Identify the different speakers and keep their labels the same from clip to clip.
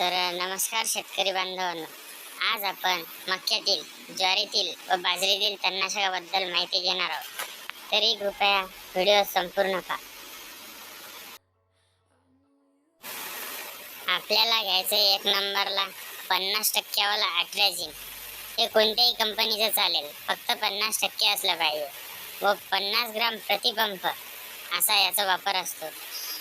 Speaker 1: तर नमस्कार शेतकरी बांधवांनो. आज आपण मक्यातील ज्वारीतील व बाजरीतील तणनाशकाबद्दल माहिती घेणार आहोत. तरी कृपया व्हिडिओ संपूर्ण पहा. आपल्याला घ्यायचं एक नंबरला पन्नास टक्क्यावाला अट्रॅझिन. हे कोणत्याही कंपनीचं चालेल. फक्त पन्नास टक्के असलं पाहिजे. व पन्नास ग्राम प्रतिपंप असा याचा वापर असतो.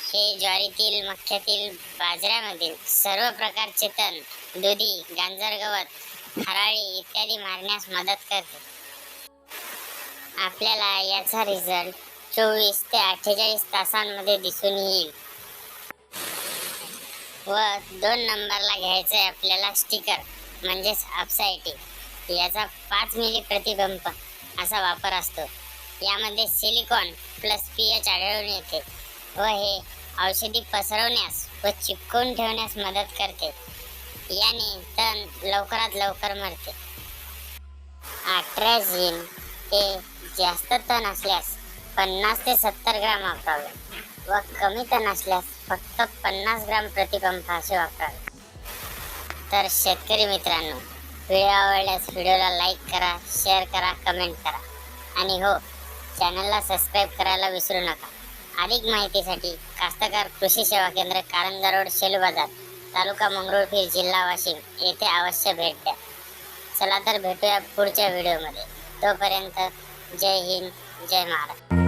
Speaker 1: हे ज्वारीतील मक्यातील बाजऱ्यामधील सर्व प्रकारचे तण दुधी गांजर गवत हराळी इत्यादी मारण्यास मदत करते. आपल्याला याचा रिझल्ट चोवीस ते अठ्ठेचाळीस तासांमध्ये दिसून येईल. व दोन नंबरला घ्यायचं आहे आपल्याला स्टिकर म्हणजेच अपसायटी याचा पाच मिली प्रतिबंप असा वापर असतो. यामध्ये सिलिकॉन प्लस पी एच आढळून येते. व हे औषधी पसरवण्यास व चिपकून ठेवण्यास मदत करते. याने तण लवकरात लवकर मरते. अट्रॅझिन हे जास्त तण असल्यास पन्नास ते सत्तर ग्राम वापरावे व कमी तण असल्यास फक्त पन्नास ग्राम प्रतिपंप असे वापरावे. तर शेतकरी मित्रांनो व्हिडिओ आवडल्यास व्हिडिओला लाईक करा शेअर करा कमेंट करा. आणि हो चॅनलला सबस्क्राईब करायला विसरू नका. अधिक माहितीसाठी कास्तकार कृषी सेवा केंद्र कारंजा रोड शेलू बाजार तालुका मंगरुळपीर जिल्हा वाशिम. येथे अवश्य भेट द्या. चला तर भेटूया पुढच्या व्हिडिओमध्ये. तोपर्यंत जय हिंद जय महाराष्ट्र.